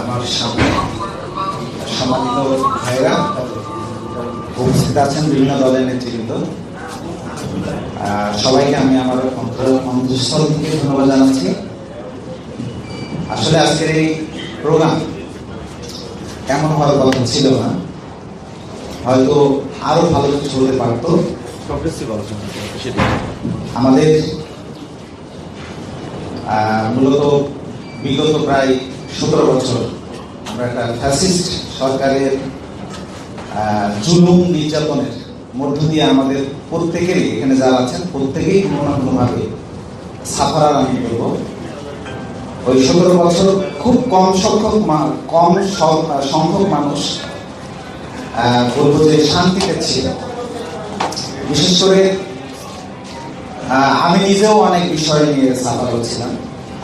আমার সামনে ভাইরা বিভিন্ন দলের নেতৃবৃন্দ সবাইকে আমি আমার অন্তঃস্থল ধন্যবাদ জানাচ্ছি আসলে আজকের এই প্রোগ্রাম এমন হওয়ার ছিল না হয়তো আরও ভালো কিছু হতে পারতো আমাদের মূলত বিগত প্রায় সতেরো বছর। আমরা একটা ফ্যাসিস্ট সরকারের জুলুম নির্যাতনের মধ্য দিয়ে আমাদের প্রত্যেকেরই, এখানে যারা আছেন, প্রত্যেকেই কোনো না কোনোভাবে সাফারার আমি বলব। ওই সতেরো বছর খুব কম সংখ্যক কম সংখ্যক মানুষ বলব যে শান্তিতে ছিল বিশেষ করে আমি নিজেও অনেক বিষয় নিয়ে সাফার করছিলাম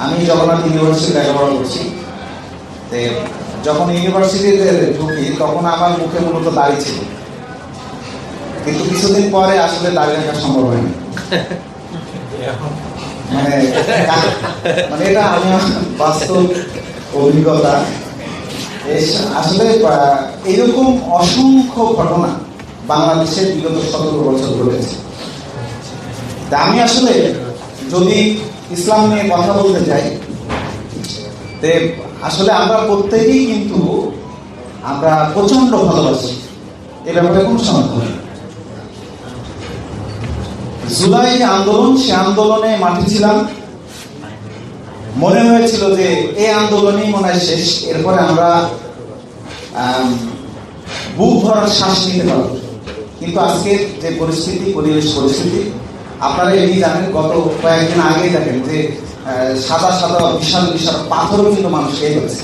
আমি জগন্নাথ ইউনিভার্সিটি লেখাপড়া করছি। যখন ইউনিভার্সিটিতে ঢুকি, তখন আমার মুখে মূলত দাড়ি ছিল। কিন্তু কিছুদিন পরে আসলে দাড়ি রাখা সম্ভব হয়নি। মানে মানে এটা আমার বাস্তব অভিজ্ঞতা। আসলে এরকম অসংখ্য ঘটনা বাংলাদেশের বিগত সতেরো বছর ঘটেছে। আমি আসলে যদি ইসলাম নিয়ে কথা বলতে তে আসলে আমরা প্রত্যেকেই কিন্তু আমরা প্রচণ্ড ভালোবাসি। এ ব্যাপারে কোনো সন্দেহ নেই। জুলাই যে আন্দোলন সে আন্দোলনে মাঠে ছিলাম। মনে হয়েছিল যে এই আন্দোলনই মনে হয় শেষ। এরপরে আমরা আম, বুক ভরার শ্বাস নিতে পারব। কিন্তু আজকের যে পরিস্থিতি পরিবেশ পরিস্থিতি আপনারা এই জানেন, গত কয়েকদিন আগে দেখেন যে সাদা সাদা বিশাল বিশাল পাথরও কিন্তু মানুষ খেয়ে যাচ্ছে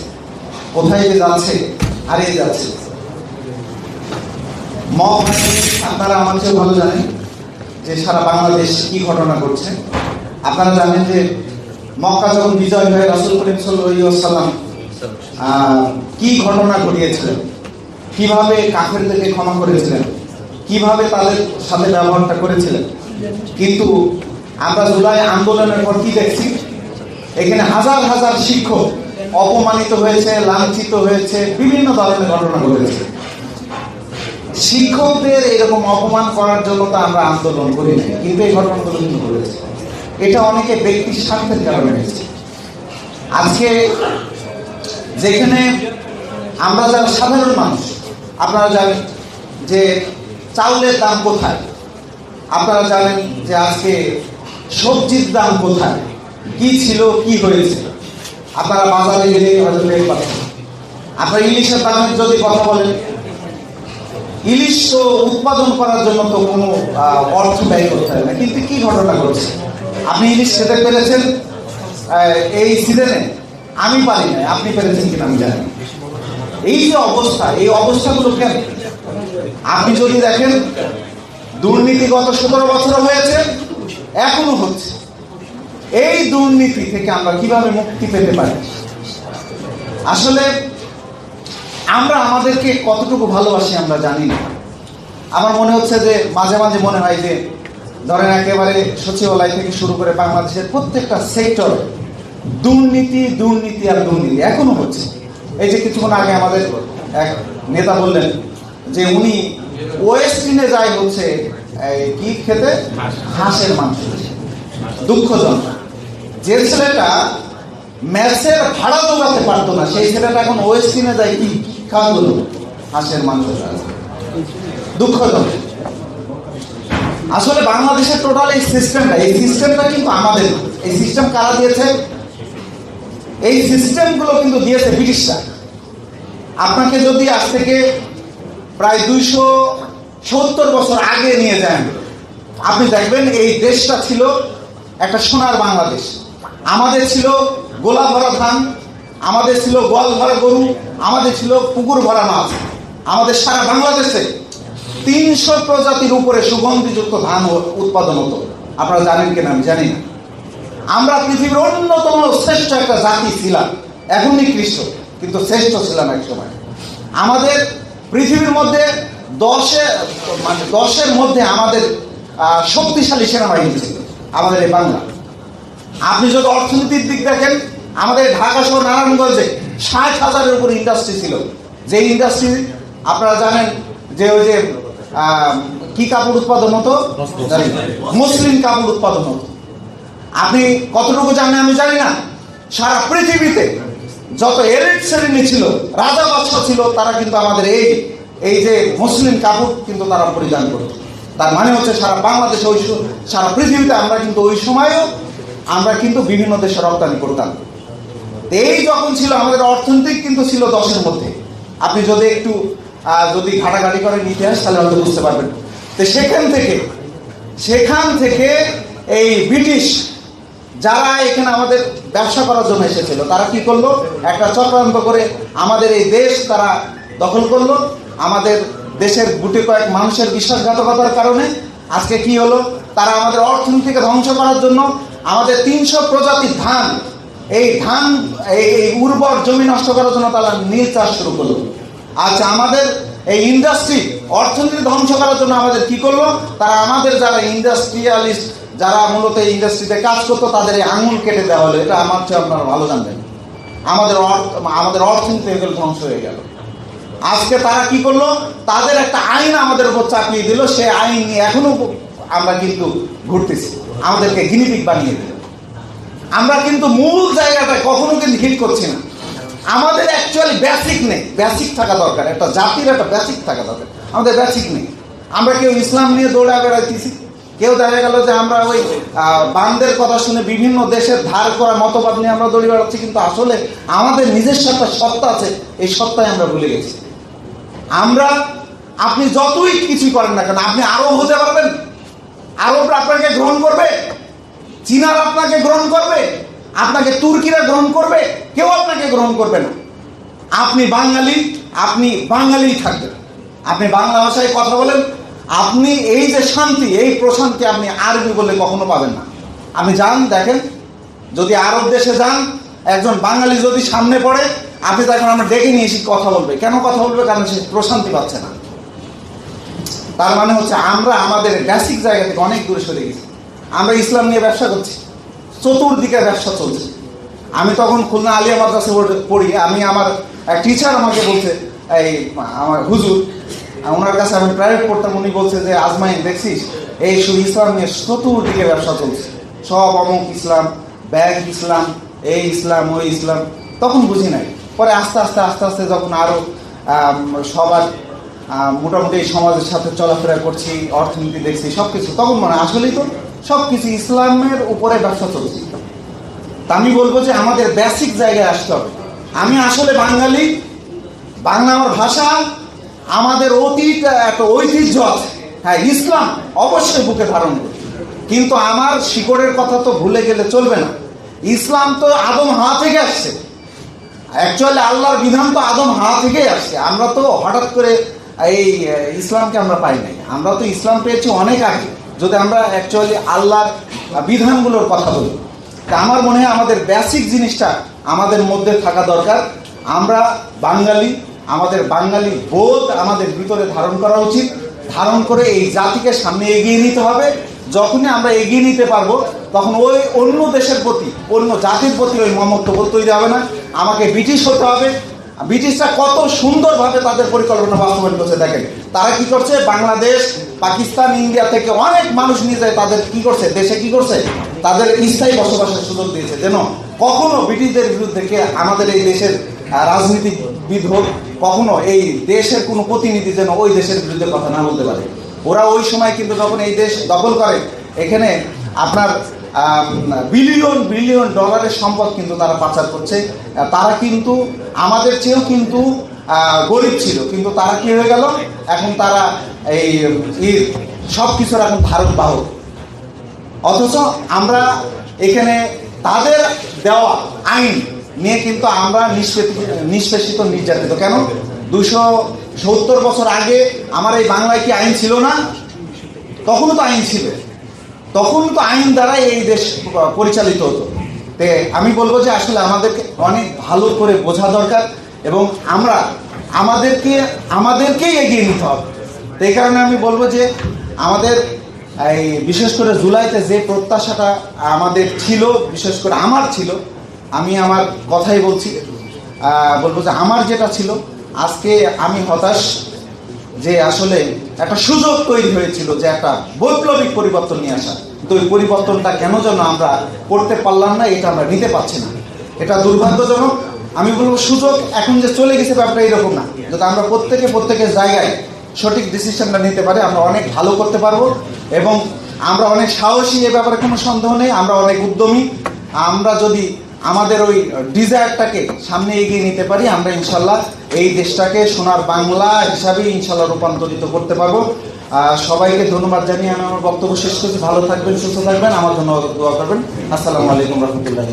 কোথায় যে যাচ্ছে, হারিয়ে যাচ্ছে। আপনারা আমার চেয়ে ভালো জানেন যে, সারা বাংলাদেশ কি ঘটনা ঘটছে। আপনারা জানেন যে, মক্কা যখন বিজয় হয়ে, রাসুল করিম সাল্লাম কি ঘটনা ঘটিয়েছিলেন? কীভাবে কাফেরদেরকে ক্ষমা করেছিলেন? কীভাবে তাদের সাথে ব্যবহারটা করেছিলেন? কিন্তু আমরা জুলাই আন্দোলনের পর কি দেখছি? এখানে হাজার হাজার শিক্ষক অপমানিত হয়েছে, লাঞ্ছিত হয়েছে, বিভিন্ন ধরনের ঘটনা ঘটেছে। শিক্ষকদের এরকম অপমান করার জন্য তো আমরা আন্দোলন করি না কিন্তু এই ঘটনাগুলো কিন্তু ঘটেছে। এটা অনেকে ব্যক্তির স্বার্থের কারণে হয়েছে। আজকে যেখানে আমরা যারা সাধারণ মানুষ, আপনারা জানেন যে চাউলের দাম কোথায়? আপনারা জানেন যে আজকে সবজির দাম কোথায়? কি ছিল, কি হয়েছে? আপনারা বাজারে গেলে হয়তো আপনার ইলিশের দামের যদি কথা বলেন, ইলিশ তো উৎপাদন করার জন্য তো কোনো অর্থ ব্যয় করতে হয় না। কিন্তু কি ঘটনা ঘটছে? আপনি ইলিশ খেতে পেরেছেন? এই সিজনে আমি পারি না আপনি পেরেছেন কিনা আমি জানি। এই যে অবস্থা, এই অবস্থাগুলো কেন? আপনি যদি দেখেন দুর্নীতি গত সতেরো বছর হয়েছে, এখনও হচ্ছে। এই দুর্নীতি থেকে আমরা কীভাবে মুক্তি পেতে পারি? আসলে আমরা আমাদেরকে কতটুকু ভালোবাসি আমরা জানি না। আমার মনে হচ্ছে যে মাঝে মাঝে মনে হয় যে, ধরেন একেবারে সচিবালয় থেকে শুরু করে বাংলাদেশের প্রত্যেকটা সেক্টর দুর্নীতি দুর্নীতি আর দুর্নীতি এখনও হচ্ছে। এই যে কিছুক্ষণ আগে আমাদের এক নেতা বললেন যে, উনি ওয়েস্টিনে যায় হচ্ছে কি খেতে? হাঁসের মাংস। দুঃখজনক। যে ছেলেটা ম্যাচের ভাড়া জোগাতে পারতো না, সেই ছেলেটা এখন ওয়েস্ট ওয়েস্টিনে যায় কি? খাওয়া হাঁসের মাংস। দুঃখজনক। আসলে বাংলাদেশের টোটাল এই সিস্টেমটা এই সিস্টেমটা কিন্তু আমাদের এই সিস্টেম কারা দিয়েছে? এই সিস্টেমগুলো কিন্তু দিয়েছে ব্রিটিশরা। আপনাকে যদি আজ থেকে প্রায় দুইশো সত্তর বছর আগে নিয়ে যান। আপনি দেখবেন এই দেশটা ছিল একটা সোনার বাংলাদেশ। আমাদের ছিল গোলা ভরা ধান, আমাদের ছিল গোয়াল ভরা গরু, আমাদের ছিল পুকুর ভরা মাছ। আমাদের সারা বাংলাদেশে তিনশো প্রজাতির উপরে সুগন্ধিযুক্ত ধান উৎপাদন হতো। আপনারা জানেন কিনা আমি জানি না। আমরা পৃথিবীর অন্যতম শ্রেষ্ঠ একটা জাতি ছিলাম এখন নিকৃষ্ট কিন্তু শ্রেষ্ঠ ছিলাম এক সময় আমাদের পৃথিবীর মধ্যে দশে মানে দশের মধ্যে আমাদের শক্তিশালী সেনাবাহিনী ছিল আমাদের এই বাংলা। আপনি যদি অর্থনীতির দিক দেখেন, আমাদের ঢাকা সহ নারায়ণগঞ্জে ষাট হাজারের উপর ইন্ডাস্ট্রি ছিল। যে ইন্ডাস্ট্রি আপনারা জানেন যে ওই যে কি কাপড় উৎপাদন হতো? মুসলিম কাপড় উৎপাদন হতো। আপনি কতটুকু জানেন আমি জানি না। সারা পৃথিবীতে যত এলিট শ্রেণি ছিল, রাজা বাদশাহ ছিল, তারা কিন্তু আমাদের এই এই যে মুসলিম কাপড় কিন্তু তারা পরিধান করত। তার মানে হচ্ছে সারা বাংলাদেশে ওই সারা পৃথিবীতে আমরা কিন্তু ওই সময়ও আমরা কিন্তু বিভিন্ন দেশে রপ্তানি করতাম। এই যখন ছিল, আমাদের অর্থনৈতিক কিন্তু ছিল দশের মধ্যে। আপনি যদি একটু যদি ঘাটাঘাটি করেন ইতিহাস, তাহলে হয়তো বুঝতে পারবেন। তো সেখান থেকে সেখান থেকে এই ব্রিটিশ যারা এখানে আমাদের ব্যবসা করার জন্য এসেছিল, তারা কি করল? একটা চক্রান্ত করে আমাদের এই দেশ তারা দখল করল। আমাদের দেশের গুটি কয়েক মানুষের বিশ্বাসঘাতকতার কারণে আজকে কি হলো? তারা আমাদের অর্থনীতিকে ধ্বংস করার জন্য আমাদের তিনশো প্রজাতির ধান, এই ধান, এই উর্বর জমি নষ্ট করার জন্য তারা নীল চাষ শুরু করল। আচ্ছা আমাদের এই ইন্ডাস্ট্রি অর্থনীতি ধ্বংস করার জন্য আমাদের কি করল? তারা আমাদের যারা ইন্ডাস্ট্রিয়ালিস্ট যারা মূলত এই ইন্ডাস্ট্রিতে কাজ করতো, তাদের এই আঙুল কেটে দেওয়া হলো। এটা আমার চেয়ে আপনারা ভালো জানবেন। আমাদের অর্থ, আমাদের অর্থনীতি এগুলো ধ্বংস হয়ে গেল। আজকে তারা কি করল? তাদের একটা আইন আমাদের উপর চাপিয়ে দিল। সে আইন নিয়ে এখনও আমরা কিন্তু ঘুরতেছি। আমাদেরকে গিনিপিক বানিয়ে দিল। আমরা কিন্তু মূল জায়গাটা কখনো কিন্তু হিট করছি না। আমাদের অ্যাকচুয়ালি বেসিক নেই। বেসিক থাকা দরকার। একটা জাতির একটা বেসিক থাকা দরকার। আমাদের বেসিক নেই। আমরা কেউ ইসলাম নিয়ে দৌড়া বেড়াইতেছি। কেউ দেখা গেল যে আমরা ওই আহ, বান্দের কথা শুনে বিভিন্ন দেশের ধার করা মতবাদ নিয়ে আমরা দৌড়ে বেড়াচ্ছি কিন্তু আসলে আমাদের নিজস্ব একটা সত্তা আছে এই সত্তায় আমরা ভুলে গেছি। আমরা আপনি যতই কিছু করেন না কেন আপনি আরব হতে পারবেন। আরবরা আপনাকে গ্রহণ করবে চীনারা আপনাকে গ্রহণ করবে আপনাকে তুর্কিরা গ্রহণ করবে কেউ আপনাকে গ্রহণ করবে না। আপনি বাঙালি আপনি বাঙালি থাকবেন। আপনি বাংলা ভাষায় কথা বলেন আপনি এই যে শান্তি, এই প্রশান্তি আপনি আরবি বলে কখনো পাবেন না। আপনি যান, দেখেন, যদি আরব দেশে যান, একজন বাঙালি যদি সামনে পড়ে, আপনি তখন আমরা ডেকে নিয়ে এসে কথা বলবে। কেন কথা বলবে? কারণ সে প্রশান্তি পাচ্ছে না। তার মানে হচ্ছে আমরা আমাদের বেসিক জায়গা থেকে অনেক দূরে সরে গেছি। আমরা ইসলাম নিয়ে ব্যবসা করছি। চতুর্দিকে ব্যবসা চলছে। আমি তখন খুলনা আলিয়া মাদ্রাসে পড়ি আমি আমার এক টিচার আমাকে বলছে, এই, আমার হুজুর ওনার কাছে আমি প্রাইভেট পড়তাম, উনি বলছে যে, আজমাইন, দেখছিস? এই শুধু ইসলাম নিয়ে চতুর্দিকে ব্যবসা চলছে। সব অমুক ইসলাম ব্যাগ ইসলাম, এই ইসলাম, ওই ইসলাম। তখন বুঝি নাই। পরে আস্তে আস্তে আস্তে আস্তে যখন আরও সবার মোটামুটি সমাজের সাথে চলাফেরা করছি, অর্থনীতি দেখছি সব কিছু তখন মনে আসলেই তো সব কিছু ইসলামের উপরে ব্যবসা চলছে। তা আমি বলব যে, আমাদের বেসিক জায়গায় আসতে হবে। আমি আসলে বাঙালি, বাংলা আমার ভাষা আমাদের অতীত একটা ঐতিহ্য আছে। হ্যাঁ ইসলাম অবশ্যই বুকে ধারণ করি কিন্তু আমার শিকড়ের কথা তো ভুলে গেলে চলবে না। ইসলাম তো আদম হা থেকে আসছে। অ্যাকচুয়ালি আল্লাহর বিধান তো আদম হা থেকেই আসছে। আমরা তো হঠাৎ করে এই ইসলামকে আমরা পাই নাই। আমরা তো ইসলাম পেয়েছি অনেক আগে। যদি আমরা অ্যাকচুয়ালি আল্লাহর বিধানগুলোর কথা বলি, তা আমার মনে হয় আমাদের বেসিক জিনিসটা আমাদের মধ্যে থাকা দরকার। আমরা বাঙালি আমাদের বাঙালি বোধ আমাদের ভিতরে ধারণ করা উচিত। ধারণ করে এই জাতিকে সামনে এগিয়ে নিতে হবে। যখনই আমরা এগিয়ে নিতে পারব, তখন ওই অন্য দেশের প্রতি, অন্য জাতির প্রতি ওই মমত্ববোধ তৈরি হবে না। আমাকে ব্রিটিশ হতে হবে। ব্রিটিশরা কত সুন্দরভাবে তাদের পরিকল্পনা বাস্তবায়ন করছে, দেখেন। তারা কি করছে? বাংলাদেশ, পাকিস্তান, ইন্ডিয়া থেকে অনেক মানুষ নিয়ে যায়, তাদের কি করছে? দেশে কি করছে? তাদের স্থায়ী বসবাসের সুযোগ দিয়েছে। যেন কখনো ব্রিটিশদের বিরুদ্ধে আমাদের এই দেশের রাজনীতিবিদ হোক কখনো এই দেশের কোনো প্রতিনিধি যেন ওই দেশের বিরুদ্ধে কথা না বলতে পারে। ওরা ওই সময় কিন্তু যখন এই দেশ দখল করে, এখানে আপনার বিলিয়ন বিলিয়ন ডলারের সম্পদ কিন্তু তারা পাচার করছে। তারা কিন্তু আমাদের চেয়েও কিন্তু গরিব ছিল। কিন্তু তারা কি হয়ে গেল? এখন তারা এই সব কিছুর এখন ভারত বাহক। অথচ আমরা এখানে তাদের দেওয়া আইন নিয়ে কিন্তু আমরা নিষ্পেষিত নির্যাতিত। কেন? দুশো সত্তর বছর আগে আমার এই বাংলায় কি আইন ছিল না? তখনও তো আইন ছিল। তখন তো আইন দ্বারাই এই দেশ পরিচালিত হতো। তে আমি বলব যে আসলে আমাদেরকে অনেক ভালো করে বোঝা দরকার এবং আমরা আমাদেরকে, আমাদেরকেই এগিয়ে নিতে হবে। তো এই কারণে আমি বলব যে আমাদের এই বিশেষ করে জুলাইতে যে প্রত্যাশাটা আমাদের ছিল, বিশেষ করে আমার ছিল আমি আমার কথাই বলছি বলব যে আমার যেটা ছিল, আজকে আমি হতাশ যে আসলে একটা সুযোগ তৈরি হয়েছিল যে একটা বৈপ্লবিক পরিবর্তন নিয়ে আসা। কিন্তু ওই পরিবর্তনটা কেন যেন আমরা করতে পারলাম না, এটা আমরা নিতে পারছি না। এটা দুর্ভাগ্যজনক। আমি বলব সুযোগ এখন যে চলে গেছে ব্যাপারটা এরকম না। যদি আমরা প্রত্যেকে প্রত্যেকের জায়গায় সঠিক ডিসিশনটা নিতে পারি, আমরা অনেক ভালো করতে পারব এবং আমরা অনেক সাহসী, এ ব্যাপারে কোনো সন্দেহ নেই। আমরা অনেক উদ্যমী। আমরা যদি আমাদের ওই ডিজায়ারটাকে সামনে এগিয়ে নিতে পারি, আমরা ইনশাল্লাহ এই দেশটাকে সোনার বাংলা হিসাবে ইনশাল্লাহ রূপান্তরিত করতে পারব। সবাইকে ধন্যবাদ জানিয়ে আমি আমার বক্তব্য শেষ করছি। ভালো থাকবেন, সুস্থ থাকবেন। আমার ধন্যবাদ দোয়া করবেন। আসসালামু আলাইকুম রহমতুল্লাহ